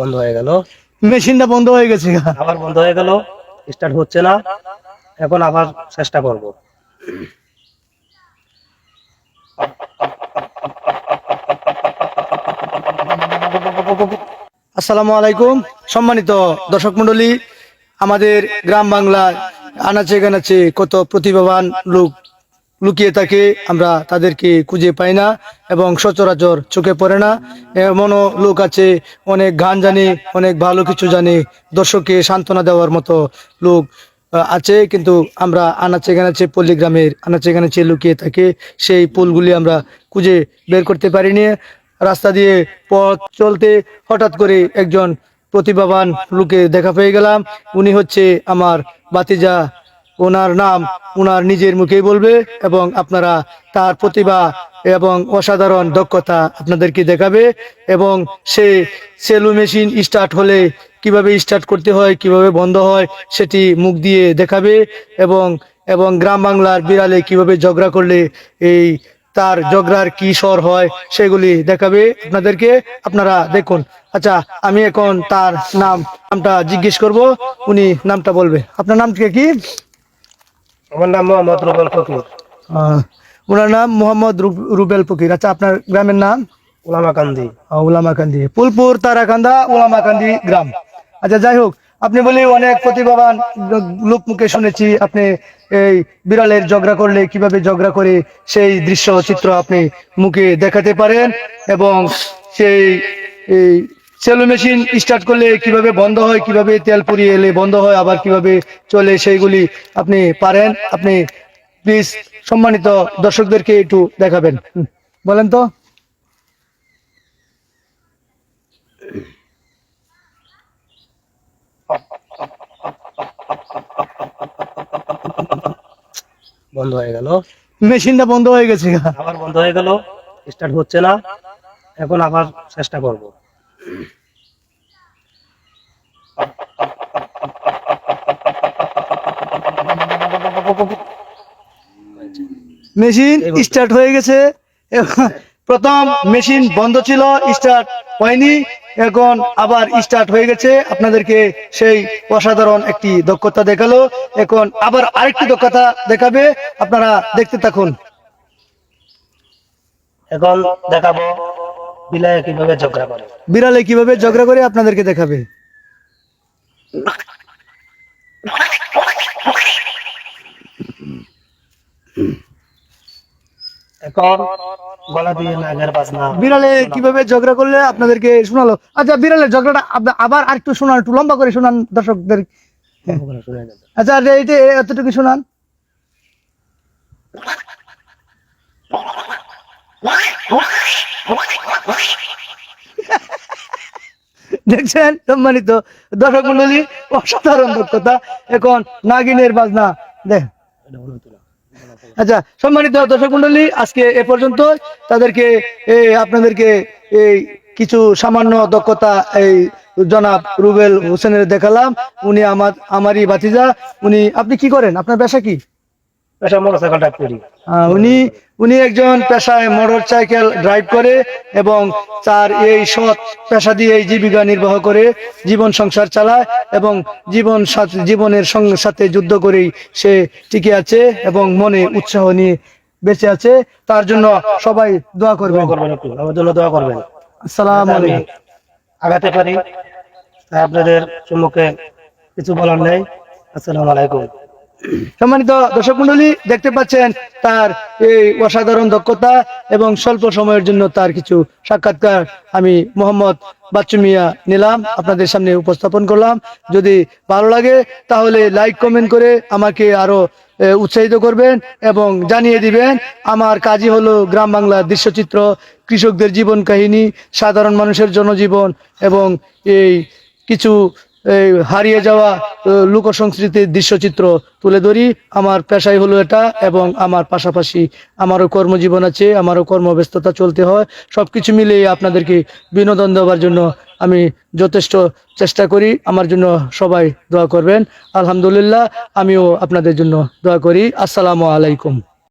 বন্ধ হয়ে গেল। মেশিনটা বন্ধ হয়ে গেছে আবার বন্ধ হয়ে গেল স্টার্ট হচ্ছে না। এখন আবার চেষ্টা করব। আসসালামু আলাইকুম। সম্মানিত দর্শক মন্ডলী আমাদের গ্রাম বাংলায় আনাচে গানাচে কত প্রতিভাবান লোক লুকিয়ে থাকে, আমরা তাদেরকে খুঁজে পাই না এবং সচরাচর চোখে পড়ে না। এমনও লোক আছে, অনেক গান জানে, অনেক ভালো কিছু জানে, দর্শককে সান্ত্বনা দেওয়ার মতো লোক আছে। কিন্তু আমরা আনাচে গানাচে পল্লী গ্রামের আনাচে গানাচে লুকিয়ে থাকে, সেই পুলগুলি আমরা খুঁজে বের করতে পারিনি। রাস্তা দিয়ে পথ চলতে হঠাৎ করে একজন প্রতিভাবান লোকে দেখা পেয়ে গেলাম। উনি হচ্ছে আমার বাতিজা ওনার নাম ওনার নিজের মুখেই বলবে এবং আপনারা তার প্রতিভা এবং অসাধারণ দক্ষতা আপনাদেরকে দেখাবে এবং সে সেলু মেশিন স্টার্ট হলে কীভাবে স্টার্ট করতে হয়, কীভাবে বন্ধ হয় সেটি মুখ দিয়ে দেখাবে এবং এবং গ্রাম বাংলার বিড়ালে কীভাবে ঝগড়া করলে এই তার জগরার কি স্বর হয় সেগুলি দেখাবে আপনাদেরকে, আপনারা দেখুন। আচ্ছা আমি এখন তার নাম, নামটা জিজ্ঞেস করব, উনি নামটা বলবে। আপনার নামটা কি? আমার নাম মোহাম্মদ রুবেল ফকির। ওনার নাম মোহাম্মদ রুবেল ফকির। আচ্ছা আপনার গ্রামের নাম? উলামাকান্দি উলামাকান্দি ফুলপুর তারাকান্দা উলামাকান্দি গ্রাম। আচ্ছা যাই হোক আপনি বলি অনেক প্রতিভাবান লোক মুখে শুনেছি। আপনি এই বিড়ালের ঝগড়া করলে কীভাবে ঝগড়া করে সেই দৃশ্য চিত্র আপনি মুখে দেখাতে পারেন এবং সেই এই সেলো মেশিন স্টার্ট করলে কীভাবে বন্ধ হয় কীভাবে তেল পুড়িয়ে এলে বন্ধ হয় আবার কীভাবে চলে সেইগুলি আপনি পারেন। আপনি প্লিজ সম্মানিত দর্শকদেরকে একটু দেখাবেন। বলেন তো। বন্ধ হয়ে গেল। মেশিনটা বন্ধ হয়ে গেছে। আবার বন্ধ হয়ে গেল। স্টার্ট হচ্ছে না। এখন আবার চেষ্টা করব। মেশিন স্টার্ট হয়ে গেছে। প্রথম মেশিন বন্ধ ছিল স্টার্ট হয়নি। এখন আবার স্টার্ট হয়ে গেছে। আপনাদেরকে সেই অসাধারণ একটি দক্ষতা দেখাল। এখন আবার আরেকটি দক্ষতা দেখাবে। আপনারা দেখতে থাকুন। এখন দেখাবো বিলায় কীভাবে ঝগড়া করে। বিড়ালে কীভাবে ঝগড়া করে আপনাদেরকে দেখাবে। এখন গলা দিয়ে নাগের বাজনা। বিড়ালে কীভাবে ঝগড়া করলে আপনাদেরকে শোনালো? আচ্ছা বিড়ালের ঝগড়াটা আবার আরেকটু শোনান একটু লম্বা করে শোনান দর্শকদের। আচ্ছা এইটা এতটুকু শোনান। দেখছেন সম্মানিত দর্শক মন্ডলী অসাধারণ দক্ষতা। এখন নাগিনের বাজনা। দেখ। আচ্ছা সম্মানিত দর্শক মন্ডলী আজকে এ পর্যন্ত তাদেরকে আপনাদেরকে এই কিছু সামান্য দক্ষতা এই জনাব রুবেল হোসেনের দেখালাম। উনি আমার, আমারই বাতিজা উনি, আপনি কি করেন? আপনার পেশা কি? পেশা মোটরসাইকেল ড্রাইভ করি উনি উনি একজন পেশায় ড্রাইভ করে এবং তার এই সৎ পেশা দিয়ে এই জীবিকা নির্বাহ করে জীবন সংসার চালায় এবং জীবন সাথে- জীবনের সাথে যুদ্ধ করেই সে টিকে আছে এবং মনে উৎসাহ নিয়ে বেঁচে আছে। তার জন্য সবাই দোয়া করবেন। করবেন একটু আমার জন্য দোয়া করবেন। আসসালাম আলাইকুম। আগাতে পারি তাই আপনাদের সম্মুখে কিছু বলার নেই। আসসালামু আলাইকুম। সম্মানিত দর্শক মন্ডলী, দেখতে পাচ্ছেন তার এই অসাধারণ দক্ষতা এবং স্বল্প সময়ের জন্য তার কিছু সাক্ষাৎকার আমি মোহাম্মদ বাচ্চু মিয়া নিলাম, আপনাদের সামনে উপস্থাপন করলাম। যদি ভালো লাগে, তাহলে লাইক, কমেন্ট করে আমাকে আরও উৎসাহিত করবেন এবং জানিয়ে দিবেন, আমার কাজই হলো গ্রাম বাংলার দৃশ্যচিত্র, কৃষকদের জীবন কাহিনী, সাধারণ মানুষের জনজীবন এবং এই কিছু এই হারিয়ে যাওয়া লোক সংস্কৃতির দৃশ্যচিত্র তুলে ধরি। আমার পেশাই হলো এটা এবং আমার পাশাপাশি আমারও কর্মজীবন আছে, আমারও কর্মব্যস্ততা চলতে হয়। সব কিছু মিলিয়ে আপনাদেরকে বিনোদন দেওয়ার জন্য আমি যথেষ্ট চেষ্টা করি। আমার জন্য সবাই দোয়া করবেন। আলহামদুলিল্লাহ, আমিও আপনাদের জন্য দোয়া করি। আসসালামু আলাইকুম।